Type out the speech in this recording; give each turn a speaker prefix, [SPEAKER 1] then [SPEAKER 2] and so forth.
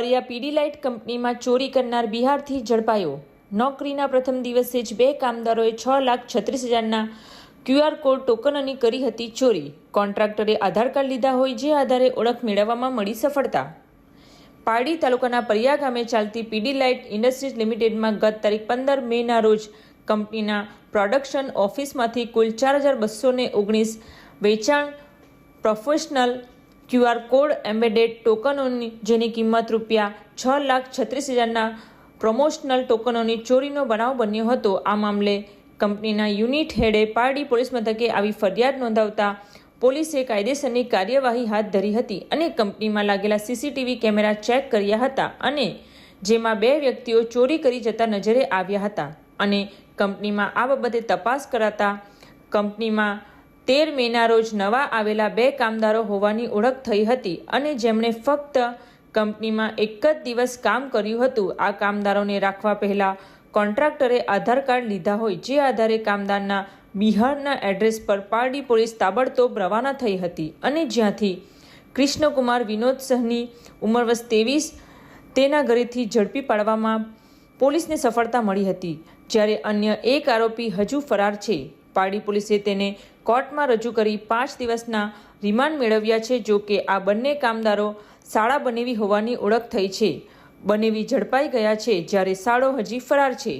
[SPEAKER 1] પરિયા પીડીલાઇટ કંપનીમાં ચોરી કરનાર બિહારથી ઝડપાયો. નોકરીના પ્રથમ દિવસે જ બે કામદારોએ છ લાખ છત્રીસ હજારના ક્યુઆર કોડ ટોકનની કરી હતી ચોરી. કોન્ટ્રાક્ટરે આધાર કાર્ડ લીધા હોય જે આધારે ઓળખ મેળવવામાં મળી સફળતા. પારડી તાલુકાના પરિયા ગામે ચાલતી પીડીલાઇટ ઇન્ડસ્ટ્રીઝ લિમિટેડમાં ગત તારીખ પંદર મેના રોજ કંપનીના પ્રોડક્શન ઓફિસમાંથી કુલ ચાર હજાર બસો ઓગણીસ વેચાણ પ્રોફેશનલ ક્યુઆર કોડ એમ્બેડેડ ટોકનોની જેની કિંમત રૂપિયા છ લાખ છત્રીસ હજારના પ્રમોશનલ ટોકનોની ચોરીનો બનાવ બન્યો હતો. આ મામલે કંપનીના યુનિટ હેડે પારડી પોલીસ મથકે આવી ફરિયાદ નોંધાવતા પોલીસે કાયદેસરની કાર્યવાહી હાથ ધરી હતી અને કંપનીમાં લાગેલા સીસીટીવી કેમેરા ચેક કર્યા હતા અને જેમાં બે વ્યક્તિઓ ચોરી કરી જતા નજરે આવ્યા હતા. અને કંપનીમાં આ બાબતે તપાસ કરાતા કંપનીમાં તેર મેના રોજ નવા આવેલા બે કામદારો હોવાની ઓળખ થઈ હતી અને જેમણે ફક્ત કંપનીમાં એક જ દિવસ કામ કર્યું હતું. આ કામદારોને રાખવા પહેલાં કોન્ટ્રાક્ટરે આધાર કાર્ડ લીધા હોય, જે આધારે કામદારના બિહારના એડ્રેસ પર પારડી પોલીસ તાબડતોબ રવાના થઈ હતી અને જ્યાંથી કૃષ્ણકુમાર વિનોદ સહની ઉંમર વર્ષ ત્રેવીસ, તેના ઘરેથી ઝડપી પાડવામાં પોલીસને સફળતા મળી હતી. જ્યારે અન્ય એક આરોપી હજુ ફરાર છે. પારડી પોલીસે તેને કોર્ટમાં રજૂ કરી પાંચ દિવસના રિમાન્ડ મેળવ્યા છે, જો કે આ બંને કામદારો શાળા બનેવી હોવાની ઓળખ થઈ છે. બનેવી ઝડપાઈ ગયા છે, જ્યારે શાળો હજી ફરાર છે.